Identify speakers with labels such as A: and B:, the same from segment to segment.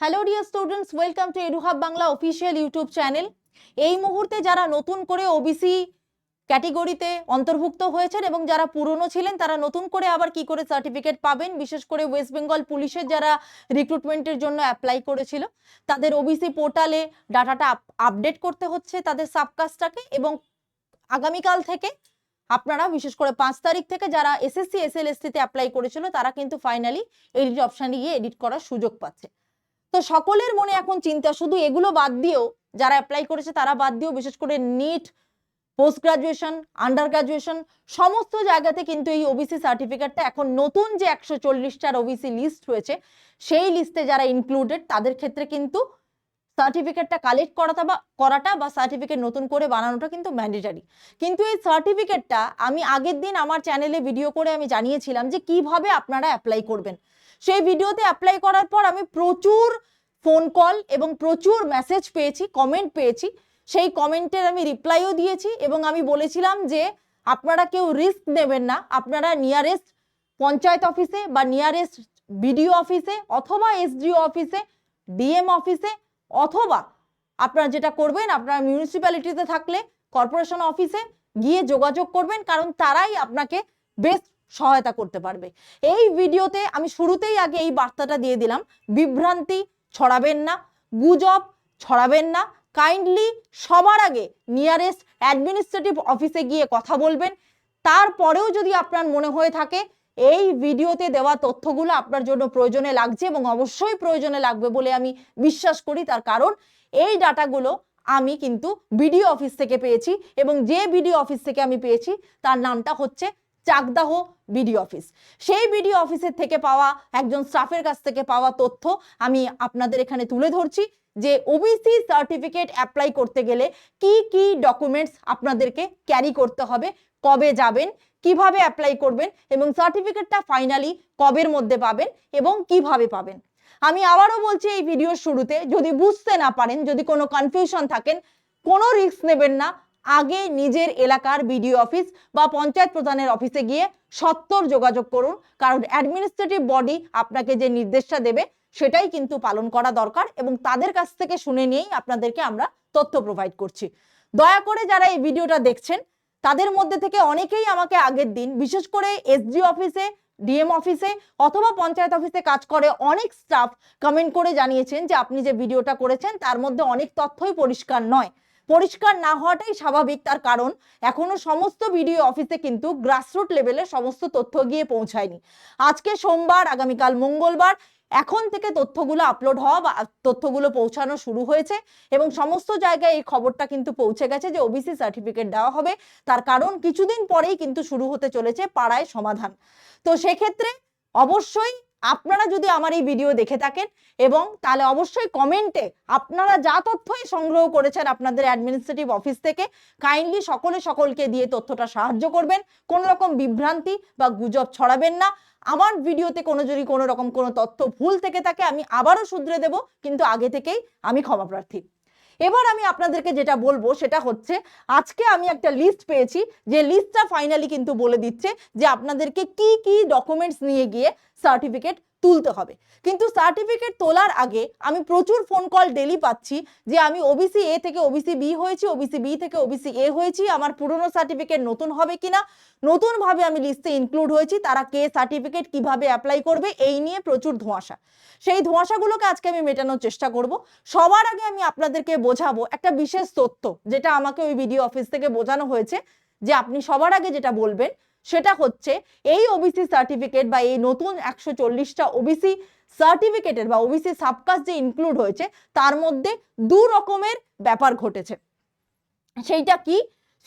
A: Hello dear students welcome to Eduhub Bangla official YouTube channel এই মুহূর্তে যারা নতুন করে ওবিসি ক্যাটেগরিতে অন্তর্ভুক্ত হয়েছেন এবং যারা পুরনো ছিলেন, তারা নতুন করে আবার কি করে সার্টিফিকেট পাবেন? বিশেষ করে ওয়েস্ট বেঙ্গল পুলিশের যারা রিক্রুটমেন্টের জন্য অ্যাপ্লাই করেছিল, তাদের ওবিসি পোর্টালে ডাটাটা আপডেট করতে হচ্ছে তাদের সাবকাস্টটাকে এবং আগামীকাল থেকে আপনারা, বিশেষ করে পাঁচ তারিখ থেকে যারা এসএসসি এসএলএসটিতে অ্যাপ্লাই করেছিল, তারা কিন্তু ফাইনালি এডিট অপশানে গিয়ে এডিট করার সুযোগ পাচ্ছে। তো সকলের মনে এখন চিন্তা, শুধু এগুলো বাদ দিয়েও যারা অ্যাপ্লাই করেছে তারা বাদ দিয়েও, বিশেষ করে NEET post graduation under graduation সমস্ত জায়গাতে কিন্তু এই ওবিসি সার্টিফিকেটটা এখন নতুন যে একশো চল্লিশটার ওবিসি লিস্ট হয়েছে সেই লিস্টে যারা ইনক্লুডেড তাদের ক্ষেত্রে কিন্তু সার্টিফিকেটটা কালেক্ট করাটা বা করাটা বা সার্টিফিকেট নতুন করে বানানোটা কিন্তু ম্যান্ডেটারি কিন্তু এই সার্টিফিকেটটা আমি আগের দিন আমার চ্যানেলে ভিডিও করে আমি জানিয়েছিলাম যে কীভাবে আপনারা অ্যাপ্লাই করবেন। সেই ভিডিওতে অ্যাপ্লাই করার পর আমি প্রচুর ফোন কল এবং প্রচুর মেসেজ পেয়েছি কমেন্ট পেয়েছি। সেই কমেন্টের আমি রিপ্লাইও দিয়েছি এবং আমি বলেছিলাম যে, আপনারা কেউ রিস্ক নেবেন না। আপনারা নিয়ারেস্ট পঞ্চায়েত অফিসে বা নিয়ারেস্ট বিডিও অফিসে অথবা এসডিও অফিসে ডিএম অফিসে অথবা আপনারা যেটা করবেন, আপনারা মিউনিসিপ্যালিটিতে থাকলে কর্পোরেশন অফিসে গিয়ে যোগাযোগ করবেন, কারণ তারাই আপনাকে বেস্ট সহায়তা করতে পারবে। এই ভিডিওতে আমি শুরুতেই আগে এই বার্তাটা দিয়ে দিলাম, বিভ্রান্তি ছড়াবেন না, গুজব ছড়াবেন না কাইন্ডলি সবার আগে নিয়ারেস্ট অ্যাডমিনিস্ট্রেটিভ অফিসে গিয়ে কথা বলবেন, তারপরেও যদি আপনার মনে হয়ে থাকে এই ভিডিওতে দেওয়া তথ্যগুলো আপনার জন্য প্রয়োজনে লাগছে এবং অবশ্যই প্রয়োজনে লাগবে বলে আমি বিশ্বাস করি, তার কারণ এই ডাটাগুলো আমি কিন্তু বিডিও অফিস থেকে পেয়েছি এবং যে বিডিও অফিস থেকে আমি পেয়েছি, তার নামটা হচ্ছে চাকদাহ বিডিও অফিস। সেই বিডিও অফিসের থেকে পাওয়া, একজন স্টাফের কাছ থেকে পাওয়া তথ্য আমি আপনাদের এখানে তুলে ধরছি যে ওবিসি সার্টিফিকেট অ্যাপ্লাই করতে গেলে কি কি ডকুমেন্টস আপনাদেরকে ক্যারি করতে হবে, কবে যাবেন, কীভাবে অ্যাপ্লাই করবেন এবং সার্টিফিকেটটা ফাইনালি কবের মধ্যে পাবেন এবং কীভাবে পাবেন। আমি আবারও বলছি এই ভিডিওর শুরুতে, যদি বুঝতে না পারেন, যদি কোনো কনফিউশন থাকেন, কোনো রিস্ক নেবেন না আগে নিজের এলাকার বিডিও অফিস বা পঞ্চায়েত প্রধানের অফিসে গিয়ে সত্তর যোগাযোগ করুন। কারণ অ্যাডমিনিস্ট্রেটিভ বডি আপনাকে যে নির্দেশটা দেবে, সেটাই কিন্তু পালন করা দরকার এবং তাদের কাছ থেকে শুনে নিয়েই আপনাদেরকে আমরা তথ্য প্রোভাইড করছি। দয়া করে যারা এই ভিডিওটা দেখছেন, তাদের মধ্যে থেকে অনেকেই আমাকে আগের দিন, বিশেষ করে এসডি অফিসে ডিএম অফিসে অথবা পঞ্চায়েত অফিসে কাজ করে অনেক স্টাফ কমেন্ট করে জানিয়েছেন যে আপনি যে ভিডিওটা করেছেন, তার মধ্যে অনেক তথ্যই পরিষ্কার নয়। পরিষ্কার না হওয়াটাই স্বাভাবিক, তার কারণ এখনও সমস্ত বিডিও অফিসে কিন্তু গ্রাসরুট লেভেলে সমস্ত তথ্য গিয়ে পৌঁছায়নি। আজকে সোমবার, আগামীকাল মঙ্গলবার এখন থেকে তথ্যগুলো আপলোড হওয়া বা তথ্যগুলো পৌঁছানো শুরু হয়েছে এবং সমস্ত জায়গায় এই খবরটা কিন্তু পৌঁছে গেছে যে ওবিসি সার্টিফিকেট দেওয়া হবে। তার কারণ কিছুদিন পরেই কিন্তু শুরু হতে চলেছে পাড়ায় সমাধান। তো সেক্ষেত্রে অবশ্যই আপনারা যদি আমার এই ভিডিও দেখে থাকেন এবং তাহলে অবশ্যই কমেন্টে আপনারা যা তথ্যই সংগ্রহ করেছেন আপনাদের অ্যাডমিনিস্ট্রেটিভ অফিস থেকে কাইন্ডলি সকলে সকলকে দিয়ে তথ্যটা সাহায্য করবেন। কোনো রকম বিভ্রান্তি বা গুজব ছড়াবেন না। আমার ভিডিওতে কোনো যদি কোনো রকম কোনো তথ্য ভুল থেকে থাকে, আমি আবারও শুধরে দেব, কিন্তু আগে থেকেই আমি ক্ষমা প্রার্থী। এবার আমি আপনাদেরকে যেটা বলব সেটা হচ্ছে, আজকে আমি একটা লিস্ট পেয়েছি, যে লিস্টটা ফাইনালি কিন্তু বলে দিচ্ছে যে আপনাদেরকে কি কি ডকুমেন্টস নিয়ে গিয়ে সার্টিফিকেট তুলতে হবে। কিন্তু সার্টিফিকেট তোলার আগে আমি প্রচুর ফোন কল ডেলি পাচ্ছি যে আমি ওবিসি এ থেকে ওবিসি বি হয়েছি ওবিসি বি থেকে ওবিসি এ হয়েছি, আমার পুরনো সার্টিফিকেট নতুন হবে কিনা? নতুনভাবে আমি লিস্টে ইনক্লুড হয়েছি, তারা কে সার্টিফিকেট কীভাবে অ্যাপ্লাই করবে, এই নিয়ে প্রচুর ধোঁয়াশা। সেই ধোঁয়াশাগুলোকে আজকে আমি মেটানোর চেষ্টা করব। সবার আগে আমি আপনাদেরকে বোঝাবো একটা বিশেষ তথ্য, যেটা আমাকে ওই বিডিও অফিস থেকে বোঝানো হয়েছে, যে আপনি সবার আগে যেটা বলবেন সেটা হচ্ছে এই ওবিসি সার্টিফিকেট বা এই নতুন একশো চল্লিশটা ওবিসি সার্টিফিকেটের বা ওবিসি সাবকাস্ট যে ইনক্লুড হয়েছে, তার মধ্যে দু রকমের ব্যাপার ঘটেছে। সেইটা কি?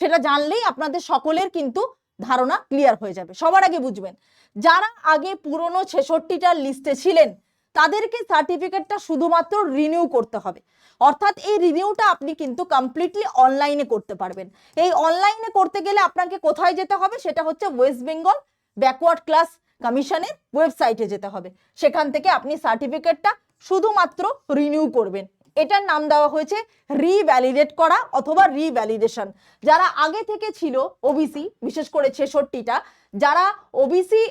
A: সেটা জানলেই আপনাদের সকলের কিন্তু ধারণা ক্লিয়ার হয়ে যাবে। সবার আগে বুঝবেন, যারা আগে পুরনো ছেষট্টিটার লিস্টে ছিলেন, তাদেরকে সার্টিফিকেটটা শুধুমাত্র রিনিউ করতে হবে। অর্থাৎ এই রিনিউটা আপনি কিন্তু কমপ্লিটলি অনলাইনে করতে পারবেন। এই অনলাইনে করতে গেলে আপনাকে কোথায় যেতে হবে? সেটা হচ্ছে ওয়েস্ট বেঙ্গল ব্যাকওয়ার্ড ক্লাস কমিশনের ওয়েবসাইটে যেতে হবে। সেখান থেকে আপনি সার্টিফিকেটটা শুধুমাত্র রিনিউ করবেন। এটার নাম দেওয়া হয়েছে রিভ্যালিডেট করা অথবা রিভ্যালিডেশন যারা আগে থেকে ছিল ওবিসি বিশেষ করে ছেষট্টিটা, যারা ওবিসি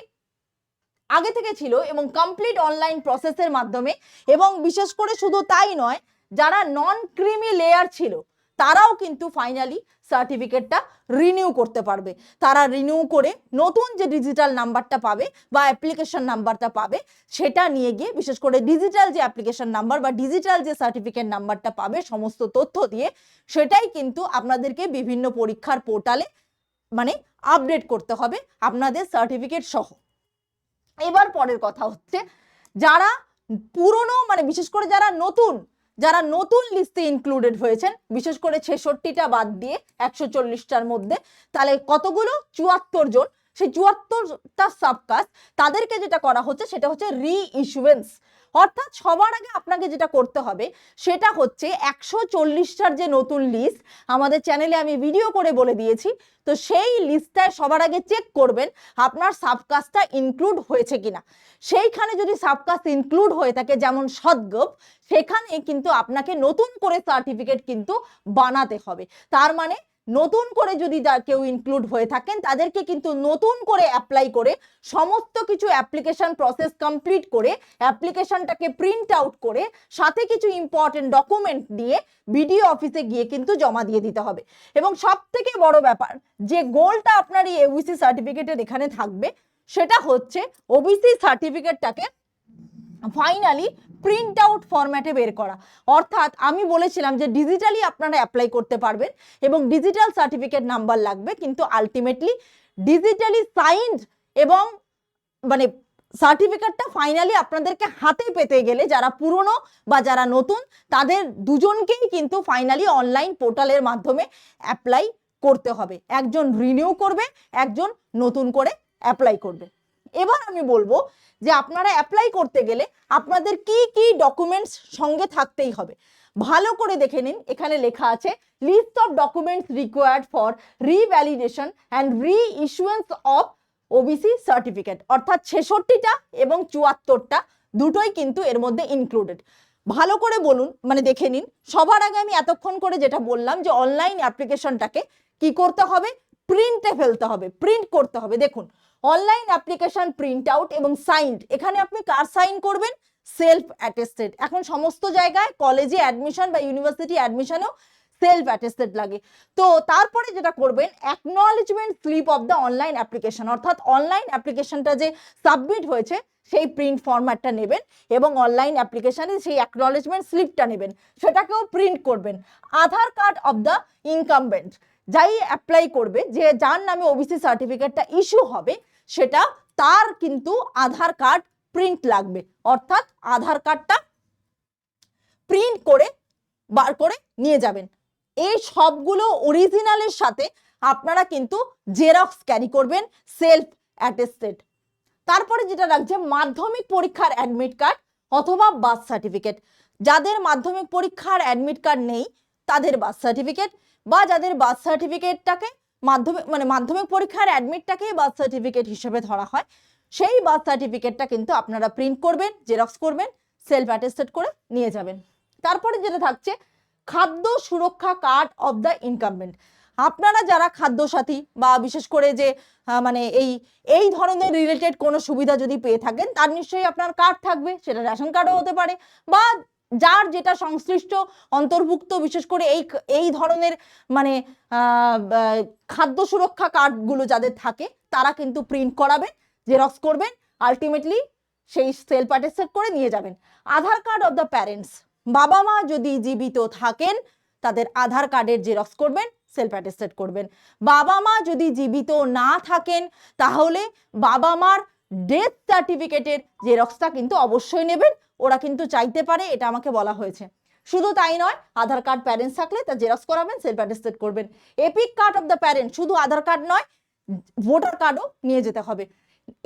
A: আগে থেকে ছিল এবং কমপ্লিট অনলাইন প্রসেসের মাধ্যমে এবং বিশেষ করে শুধু তাই নয় যারা নন ক্রিমি লেয়ার ছিল, তারাও কিন্তু ফাইনালি সার্টিফিকেটটা রিনিউ করতে পারবে। তারা রিনিউ করে নতুন যে ডিজিটাল নাম্বারটা পাবে বা অ্যাপ্লিকেশন নাম্বারটা পাবে, সেটা নিয়ে গিয়ে বিশেষ করে ডিজিটাল যে অ্যাপ্লিকেশন নাম্বার বা ডিজিটাল যে সার্টিফিকেট নাম্বারটা পাবে, সমস্ত তথ্য দিয়ে সেটাই কিন্তু আপনাদেরকে বিভিন্ন পরীক্ষার পোর্টালে মানে আপডেট করতে হবে আপনাদের সার্টিফিকেট সহ। এবার পরের কথা হচ্ছে, যারা পুরনো মানে বিশেষ করে যারা নতুন যারা নতুন লিস্টে ইনক্লুডেড হয়েছেন, বিশেষ করে ছেষট্টিটা বাদ দিয়ে একশো চল্লিশটার মধ্যে, তাহলে কতগুলো? চুয়াত্তর জন। সেই চুয়াত্তরটা সাবকাস্ট তাদেরকে যেটা করা হচ্ছে, সেটা হচ্ছে রি ইস্যুয়েন্স অর্থাৎ সবার আগে আপনাকে যেটা করতে হবে, সেটা হচ্ছে একশো চল্লিশটার যে নতুন লিস্ট আমাদের চ্যানেলে আমি ভিডিও করে বলে দিয়েছি, তো সেই লিস্টটায় সবার আগে চেক করবেন আপনার সাবকাস্টটা ইনক্লুড হয়েছে কিনা। সেইখানে যদি সাবকাস্ট ইনক্লুড হয়ে থাকে, যেমন সদ্গব, সেখানে কিন্তু আপনাকে নতুন করে সার্টিফিকেট কিন্তু বানাতে হবে। তার মানে নতুন করে যদি কেউ ইনক্লুড হয়ে থাকেন, তাদেরকে কিন্তু নতুন করে অ্যাপ্লাই করে সমস্ত কিছু অ্যাপ্লিকেশন প্রসেস কমপ্লিট করে অ্যাপ্লিকেশনটাকে প্রিন্ট আউট করে সাথে কিছু ইম্পর্টেন্ট ডকুমেন্ট দিয়ে বিডিও অফিসে গিয়ে কিন্তু জমা দিয়ে দিতে হবে। এবং সব থেকে বড় ব্যাপার, যে গোলটা আপনার এই ওবিসি সার্টিফিকেটের এখানে থাকবে, সেটা হচ্ছে ওবিসি সার্টিফিকেটটাকে ফাইনালি প্রিন্ট আউট ফরম্যাটে বের করা। অর্থাৎ আমি বলেছিলাম যে ডিজিটালি আপনারা অ্যাপ্লাই করতে পারবেন এবং ডিজিটাল সার্টিফিকেট নাম্বার লাগবে, কিন্তু আলটিমেটলি ডিজিটালি সাইন্ড এবং মানে সার্টিফিকেটটা ফাইনালি আপনাদেরকে হাতে পেতে গেলে যারা পুরনো বা যারা নতুন, তাদের দুজনকেই কিন্তু ফাইনালি অনলাইন পোর্টালের মাধ্যমে অ্যাপ্লাই করতে হবে। একজন রিনিউ করবে, একজন নতুন করে অ্যাপ্লাই করবে। এবার আমি বলব যে আপনারা অ্যাপ্লাই করতে গেলে আপনাদের কি কি ডকুমেন্টস সঙ্গে থাকতেই হবে। ভালো করে দেখে নিন, এখানে লেখা আছে list of documents required for revalidation and reissuance of OBC certificate অর্থাৎ ছেষট্টিটা এবং চুয়াত্তরটা, দুটোই কিন্তু এর মধ্যে ইনক্লুডেড ভালো করে বলুন মানে দেখে নিন, সবার আগে আমি এতক্ষণ করে যেটা বললাম যে অনলাইন অ্যাপ্লিকেশনটাকে কি করতে হবে? প্রিন্টে ফেলতে হবে প্রিন্ট করতে হবে। দেখুন অনলাইন অ্যাপ্লিকেশন প্রিন্ট আউট এবং সাইন্ড এখানে আপনি কার সাইন করবেন? সেলফ অ্যাটেস্টেড এখন সমস্ত জায়গায় কলেজে অ্যাডমিশন বা ইউনিভার্সিটি অ্যাডমিশনেও সেলফ অ্যাটেস্টেড লাগে। তো তারপরে যেটা করবেন acknowledgement slip of the online application অর্থাৎ অনলাইন অ্যাপ্লিকেশনটা যে সাবমিট হয়েছে, সেই প্রিন্ট ফরম্যাটটা নেবেন এবং অনলাইন অ্যাপ্লিকেশানে সেই অ্যাকনলেজমেন্ট স্লিপটা নেবেন। সেটাকেও প্রিন্ট করবেন। Aadhaar card of the incumbent যাই অ্যাপ্লাই করবে, যে যার নামে ওবিসি সার্টিফিকেটটা ইস্যু হবে সেটা তার কিন্তু আধার কার্ড প্রিন্ট লাগবে। অর্থাৎ আধার কার্ডটা প্রিন্ট করে, বার করে নিয়ে যাবেন। এই সবগুলো অরিজিনালের সাথে আপনারা কিন্তু জেরক্স ক্যারি করবেন সেলফ অ্যাটেস্টেড তারপরে যেটা রাখছে মাধ্যমিক পরীক্ষার অ্যাডমিট কার্ড অথবা বার্থ সার্টিফিকেট যাদের মাধ্যমিক পরীক্ষার অ্যাডমিট কার্ড নেই, তাদের বার্থ সার্টিফিকেট বা যাদের বার্থ সার্টিফিকেটটাকে মাধ্যমিক মানে মাধ্যমিক পরীক্ষার অ্যাডমিটটাকেই বার্থ সার্টিফিকেট হিসেবে ধরা হয়। সেই বার্থ সার্টিফিকেটটা কিন্তু আপনারা প্রিন্ট করবেন জেরক্স করবেন সেলফ অ্যাটেস্টেড করে নিয়ে যাবেন। তারপরে যেটা থাকছে, খাদ্য সুরক্ষা কার্ড অফ দ্য ইনকামবেন্ট আপনারা যারা খাদ্য সাথী বা বিশেষ করে যে মানে এই এই ধরনের রিলেটেড কোনো সুবিধা যদি পেয়ে থাকেন, তার নিশ্চয়ই আপনার কার্ড থাকবে, সেটা রেশন কার্ডও হতে পারে। বা যার যেটা সংশ্লিষ্ট অন্তর্ভুক্ত, বিশেষ করে এই এই ধরনের মানে খাদ্য সুরক্ষা কার্ডগুলো যাদের থাকে, তারা কিন্তু প্রিন্ট করাবেন জেরক্স করবেন আলটিমেটলি সেই সেল অ্যাটেস্টেড করে নিয়ে যাবেন। Aadhaar card of the parents বাবা মা যদি জীবিত থাকেন, তাদের আধার কার্ডের জেরক্স করবেন সেলফ অ্যাটেস্টেড করবেন। বাবা মা যদি জীবিত না থাকেন, তাহলে বাবা মার ডেথ সার্টিফিকেটের জেরক্সটা কিন্তু অবশ্যই নেবেন ওরা কিন্তু চাইতে পারে, এটা আমাকে বলা হয়েছে। শুধু তাই নয়, আধার কার্ড প্যারেন্টস থাকলে তা জেরক্স করাবেন সেলফ অ্যাটেস্টেড করবেন। EPIC card of the parent শুধু আধার কার্ড নয় ভোটার কার্ডও নিয়ে যেতে হবে।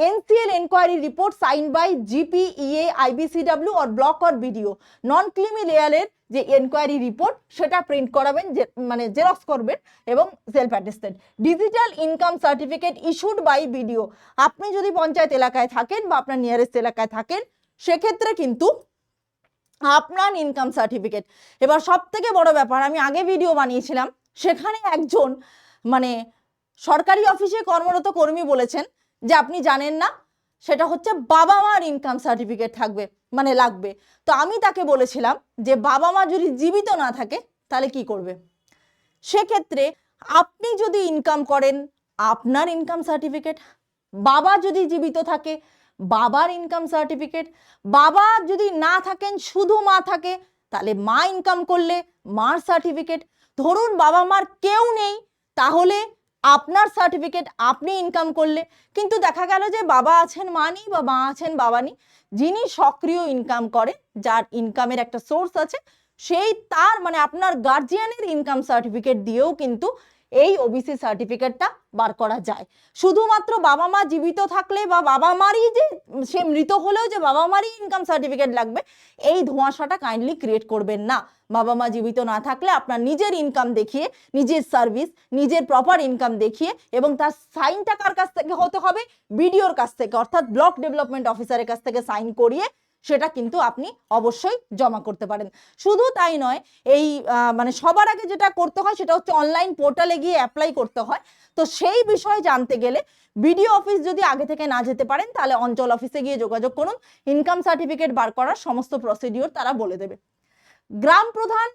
A: NCL enquiry report sign by GP GPEA IBCW or block or BDO non creamy লেয়ারের যে এনকোয়ারি রিপোর্ট সেটা প্রিন্ট করাবেন মানে জেরক্স করবেন এবং self attested digital income certificate issued by BDO আপনি যদি পঞ্চায়েত এলাকায় থাকেন বা আপনার নিয়ারেস্ট এলাকায় থাকেন সেক্ষেত্রে কিন্তু আপনার ইনকাম সার্টিফিকেট এবার সব থেকে বড় ব্যাপার, আমি আগে ভিডিও বানিয়েছিলাম, সেখানে একজন মানে সরকারি অফিসে কর্মরত কর্মী বলেছেন যে, আপনি জানেন না, সেটা হচ্ছে বাবা মার ইনকাম সার্টিফিকেট থাকবে মানে লাগবে। তো আমি তাকে বলেছিলাম যে, বাবা মা যদি জীবিত না থাকে, তাহলে কি করবে? সেক্ষেত্রে আপনি যদি ইনকাম করেন, আপনার ইনকাম সার্টিফিকেট বাবা যদি জীবিত থাকে বাবার ইনকাম সার্টিফিকেট বাবা যদি না থাকেন, শুধু মা থাকে, তাহলে মা ইনকাম করলে মার সার্টিফিকেট ধরুন বাবা মার কেউ নেই, তাহলে আপনার সার্টিফিকেট আপনি ইনকাম করলে। কিন্তু দেখা গেল যে বাবা আছেন মা নেই বা মা আছেন বাবা নেই, যিনি সক্রিয় ইনকাম করে, যার ইনকামের একটা সোর্স আছে, সেই তার মানে আপনার গার্জিয়ানের ইনকাম সার্টিফিকেট দিয়েও কিন্তু এই ওবিসি সার্টিফিকেটটা বার করা যায়। শুধুমাত্র বাবা মা জীবিত থাকলে বা বাবা মারই যে সে মৃত হলেও যে বাবা মারই ইনকাম সার্টিফিকেট লাগবে, এই ধোঁয়াশাটা কাইন্ডলি ক্রিয়েট করবেন না। বাবা মা জীবিত না থাকলে আপনার নিজের ইনকাম দেখিয়ে, নিজের সার্ভিস নিজের প্রপার ইনকাম দেখিয়ে এবং তার সাইনটা কার কাছ থেকে হতে হবে? বিডিওর কাছ থেকে, অর্থাৎ ব্লক ডেভেলপমেন্ট অফিসারের কাছ থেকে সাইন করিয়ে সেটা কিন্তু আপনি অবশ্যই জমা করতে পারেন। শুধু তাই নয়, এই মানে সবার আগে যেটা করতে হয় সেটা হচ্ছে অনলাইন পোর্টালে গিয়ে অ্যাপ্লাই করতে হয়। তো সেই বিষয়ে জানতে গেলে বিডিও অফিস যদি আগে থেকে না যেতে পারেন, তাহলে অঞ্চল অফিসে গিয়ে যোগাযোগ করুন। ইনকাম সার্টিফিকেট বার করার সমস্ত প্রসিডিওর তারা বলে দেবে। গ্রাম প্রধান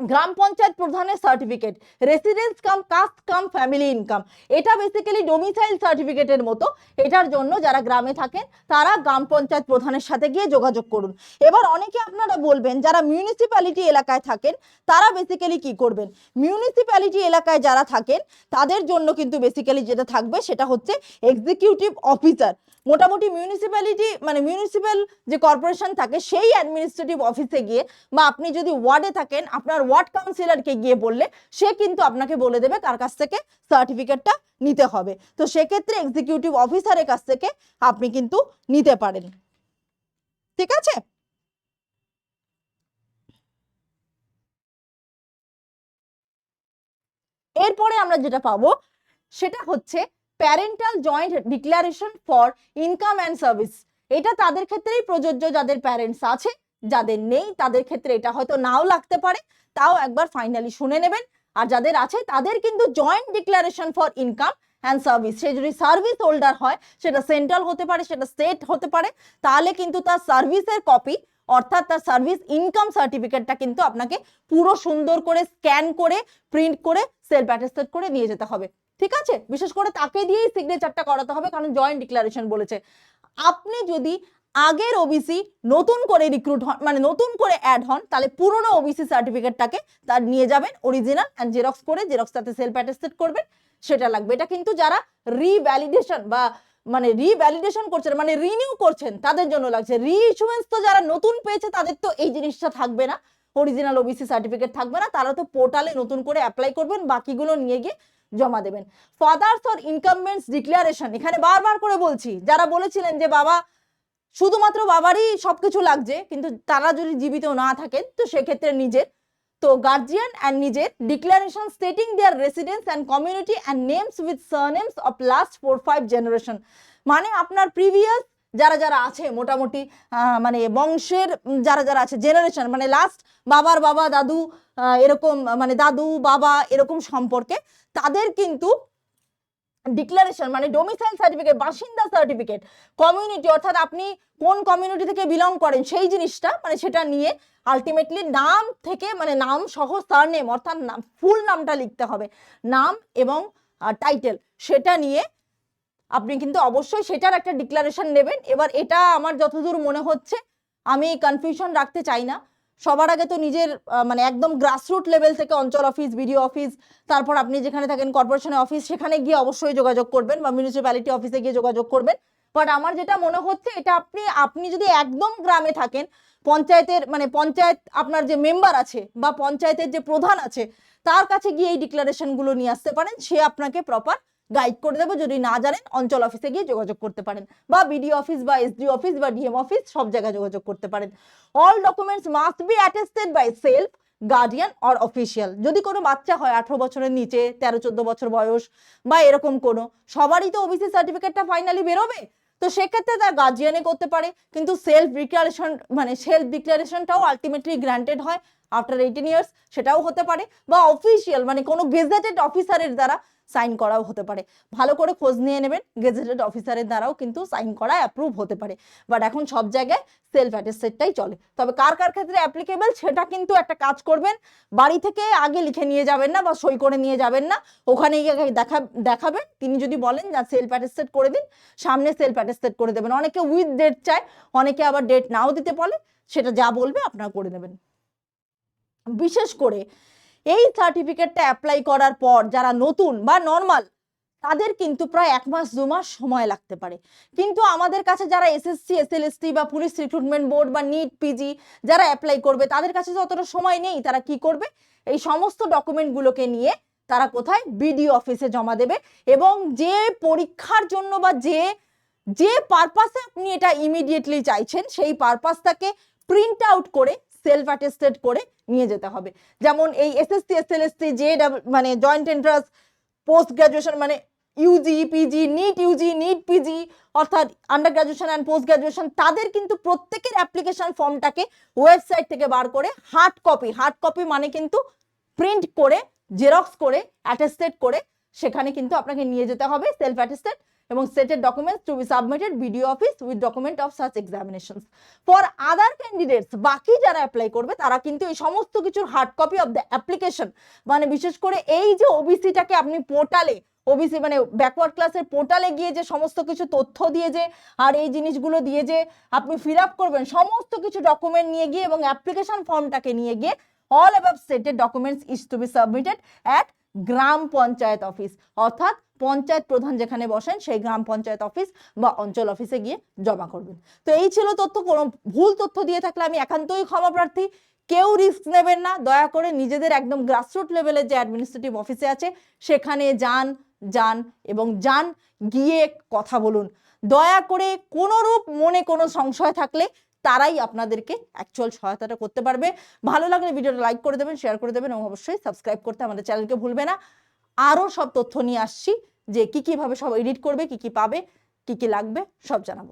A: গ্রাম পঞ্চায়েত প্রধানের certificate residence cum caste cum family income এটা বেসিক্যালি ডোমিসাইল সার্টিফিকেটের মতো। এটার জন্য যারা গ্রামে থাকেন, তারা গ্রাম পঞ্চায়েত প্রধানের সাথে গিয়ে যোগাযোগ করুন। এবার অনেকে আপনারা বলবেন, যারা মিউনিসিপ্যালিটি এলাকায় থাকেন, তারা বেসিক্যালি কি করবেন? মিউনিসিপ্যালিটি এলাকায় যারা থাকেন, তাদের জন্য কিন্তু বেসিক্যালি যেটা থাকবে, সেটা হচ্ছে এক্সিকিউটিভ অফিসার মোটামুটি মিউনিসিপ্যালিটি মানে মিউনিসিপ্যাল যে কর্পোরেশন থাকে, সেই অ্যাডমিনিস্ট্রেটিভ অফিসে গিয়ে বা আপনি যদি ওয়ার্ডে থাকেন, আপনার ওয়ার্ড কাউন্সিলরকে গিয়ে বললে, সে কিন্তু আপনাকে বলে দেবে কার কাছ থেকে সার্টিফিকেটটা নিতে হবে। তো সেক্ষেত্রে এক্সিকিউটিভ অফিসারের কাছ থেকে আপনি কিন্তু নিতে পারেন। ঠিক আছে? এরপরে আমরা যেটা পাবো, সেটা হচ্ছে parental joint declaration for income and service এটা তাদের ক্ষেত্রেই প্রযোজ্য যাদের প্যারেন্টস আছে, যাদের নেই, তাদের ক্ষেত্রে এটা হয়তো নাও লাগতে পারে, তাও একবার ফাইনালি শুনে নেবেন। আর যাদের আছে, তাদের কিন্তু joint declaration for income and service সে যদি সার্ভিস হোল্ডার হয়, সেটা সেন্ট্রাল হতে পারে, সেটা স্টেট হতে পারে, তাহলে কিন্তু তার সার্ভিসের কপি অর্থাৎ তার সার্ভিস ইনকাম সার্টিফিকেটটা কিন্তু আপনাকে পুরো সুন্দর করে স্ক্যান করে প্রিন্ট করে সেলফ অ্যাটেস্টেড করে নিয়ে যেতে হবে। ঠিক আছে? বিশেষ করে তাকে দিয়েই সিগনেচারটা করাতে হবে, কারণ জয়েন্ট ডিক্লারেশন বলেছে। আপনি যদি আগের ওবিসি নতুন করে রিক্রুট হন মানে নতুন করে অ্যাড হন, তাহলে পুরনো ওবিসি সার্টিফিকেটটাকে তার নিয়ে যাবেন অরিজিনাল অ্যান্ড জেরক্স করে জেরক্সটাতে সেলফ অ্যাটেস্টেড করবেন, সেটা লাগবে। এটা কিন্তু যারা রিভ্যালিডেশন বা মানে রিভ্যালিডেশন করছেন মানে রিনিউ করছেন, তাদের জন্য লাগছে। রি ইস্যুয়েন্স তো যারা নতুন পেয়েছে, তাদের তো এই জিনিসটা থাকবে না। অরিজিনাল ওবিসি সার্টিফিকেট থাকবে না, তারা তো পোর্টালে নতুন করে অ্যাপ্লাই করবেন, বাকিগুলো নিয়ে গিয়ে জমা দেবেন। ফাদার্স অর ইনকামমেন্টস ডিক্লারেশন এখানে বারবার করে বলছি, যারা বলেছিলেন যে বাবা, শুধুমাত্র বাবারই সবকিছু লাগছে, কিন্তু তারা যদি জীবিত না থাকেন, তো সেক্ষেত্রে নিজের, তো গার্জিয়ান অ্যান্ড নিজের declaration stating their residence and community and names with surnames of last four five generation মানে আপনার প্রিভিয়াস যারা যারা আছে মোটামুটি মানে বংশের যারা যারা আছে জেনারেশন মানে লাস্ট বাবার বাবা, দাদু এরকম মানে দাদু, বাবা, এরকম সম্পর্কে তাদের কিন্তু ডিক্লারেশন মানে ডোমিসাইল সার্টিফিকেট বাসিন্দা সার্টিফিকেট কমিউনিটি অর্থাৎ আপনি কোন কমিউনিটি থেকে বিলং করেন, সেই জিনিসটা মানে সেটা নিয়ে আলটিমেটলি নাম থেকে মানে নাম সহ সারনেম অর্থাৎ ফুল নামটা লিখতে হবে। নাম এবং টাইটেল সেটা নিয়ে আপনি কিন্তু অবশ্যই সেটার একটা ডিক্লারেশন নেবেন। এবার এটা আমার যতদূর মনে হচ্ছে, আমি কনফিউশন রাখতে চাই না। সবার আগে তো নিজের মানে একদম গ্রাসরুট লেভেল থেকে অঞ্চল অফিস বিডিও অফিস তারপর আপনি যেখানে থাকেন কর্পোরেশনের অফিস সেখানে গিয়ে অবশ্যই যোগাযোগ করবেন বা মিউনিসিপ্যালিটি অফিসে গিয়ে যোগাযোগ করবেন। বাট আমার যেটা মনে হচ্ছে, এটা আপনি আপনি যদি একদম গ্রামে থাকেন, পঞ্চায়েতের মানে পঞ্চায়েত আপনার যে মেম্বার আছে বা পঞ্চায়েতের যে প্রধান আছে, তার কাছে গিয়ে এই ডিক্লারেশনগুলো নিয়ে আসতে পারেন, সে আপনাকে প্রপার গাইড করে দেবো। যদি না জানেন, অঞ্চল অফিসে গিয়ে যোগাযোগ করতে পারেন বা বিডিও অফিস বা এসডি অফিস বা ডিএম অফিস সব জায়গায় যোগাযোগ করতে পারেন। All documents must be attested by self guardian or official যদি কোনো বাচ্চা হয় আঠারো বছরের নিচে, তেরো, চোদ্দ বছর বয়স বা এরকম কোনো, সবারই তো ওবিসি সার্টিফিকেটটা ফাইনালি বেরোবে। তো সেক্ষেত্রে তার গার্জিয়ানে করতে পারে। কিন্তু সেলফ ডিক্লারেশন মানে সেলফ ডিক্লারেশনটাও আলটিমেটলি গ্রান্টেড হয়। আফটার এইটিন ইয়ার্স সেটাও হতে পারে বা অফিসিয়াল মানে কোনো গেজেটেড অফিসারের দ্বারা সাইন করাও হতে পারে। ভালো করে খোঁজ নিয়ে নেবেন গেজেটেড অফিসারের দ্বারাও কিন্তু সাইন করা অ্যাপ্রুভ হতে পারে। বাট এখন সব জায়গায় সেলফ অ্যাটেস্টেডটাই চলে। তবে কার কার ক্ষেত্রে অ্যাপ্লিকেবল সেটা কিন্তু একটা কাজ করবেন। বাড়ি থেকে আগে লিখে নিয়ে যাবেন না বা সই করে নিয়ে যাবেন না। ওখানে গিয়ে দেখা, দেখাবেন। তিনি যদি বলেন যা সেলফ অ্যাটেস্টেড করে দিন, সামনে সেলফ অ্যাটেস্টেড করে দেবেন। অনেকে উইথ ডেট চায়, অনেকে আবার ডেট নাও দিতে বলে, সেটা যা বলবে আপনারা করে দেবেন বিশেষ করে এই সার্টিফিকেটটা অ্যাপ্লাই করার পর যারা নতুন বা নর্মাল তাদের কিন্তু প্রায় এক মাস, দু মাস সময় লাগতে পারে। কিন্তু আমাদের কাছে যারা এসএসসি এসএলএসটি বা পুলিশ রিক্রুটমেন্ট বোর্ড বা নিট পিজি যারা অ্যাপ্লাই করবে, তাদের কাছে তো অতটা সময় নেই, তারা কি করবে? এই সমস্ত ডকুমেন্টগুলোকে নিয়ে তারা কোথায়? বিডিও অফিসে জমা দেবে এবং যে পরীক্ষার জন্য বা যে যে পারপাসে আপনি এটা ইমিডিয়েটলি চাইছেন, সেই পারপাসটাকে প্রিন্ট আউট করে সেলফ অ্যাটেস্টেড করে নিয়ে যেতে হবে। যেমন এই এসএসসি এসএলএসটি যে মানে জয়েন্ট এন্ট্রান্স পোস্ট গ্রাজুয়েশন মানে UG PG NEET UG NEET PG অর্থাৎ under graduation and post graduation তাদের কিন্তু প্রত্যেকের অ্যাপ্লিকেশন ফর্মটাকে ওয়েবসাইট থেকে বার করে হার্ড কপি হার্ড কপি মানে কিন্তু প্রিন্ট করে জেরক্স করে অ্যাটেস্টেড করে সেখানে কিন্তু আপনাকে নিয়ে যেতে হবে সেলফ অ্যাটেস্টেড এবং set documents to be submitted BDO office with document of such examinations for other candidates বাকি যারা অ্যাপ্লাই করবে, তারা কিন্তু এই সমস্ত কিছুর hard copy of the application মানে বিশেষ করে এই যে ওবিসিটাকে আপনি পোর্টালে ওবিসি মানে ব্যাকওয়ার্ড ক্লাসের পোর্টালে গিয়ে যে সমস্ত কিছু তথ্য দিয়ে যে, আর এই জিনিসগুলো দিয়ে যে আপনি ফিল আপ করবেন, সমস্ত কিছু ডকুমেন্ট নিয়ে গিয়ে এবং অ্যাপ্লিকেশন ফর্মটাকে নিয়ে গিয়ে অল অ্যাবাভ সেটের documents is to be submitted at gram panchayat office. অর্থাৎ পঞ্চায়েত প্রধান যেখানে বসেন, সেই গ্রাম পঞ্চায়েত অফিস বা অঞ্চল অফিসে গিয়ে জমা করবেন। তো এই ছিল তথ্য। কোনো ভুল তথ্য দিয়ে থাকলে আমি একান্তই ক্ষমা প্রার্থী। কেউ রিস্ক নেবেন না। দয়া করে নিজেদের একদম গ্রাসরুট লেভেলের যে অ্যাডমিনিস্ট্রেটিভ অফিসে আছে, সেখানে যান যান এবং যান, গিয়ে কথা বলুন। দয়া করে কোনোরূপ মনে কোনো সংশয় থাকলে তারাই আপনাদেরকে অ্যাকচুয়াল সহায়তাটা করতে পারবে। ভালো লাগলে ভিডিওটা লাইক করে দেবেন শেয়ার করে দেবেন এবং অবশ্যই সাবস্ক্রাইব করতে আমাদের চ্যানেলকে ভুলবে না। আরও সব তথ্য নিয়ে আসছি যে কী কীভাবে সব এডিট করবে, কি কি পাবে, কি কি লাগবে, সব জানাব।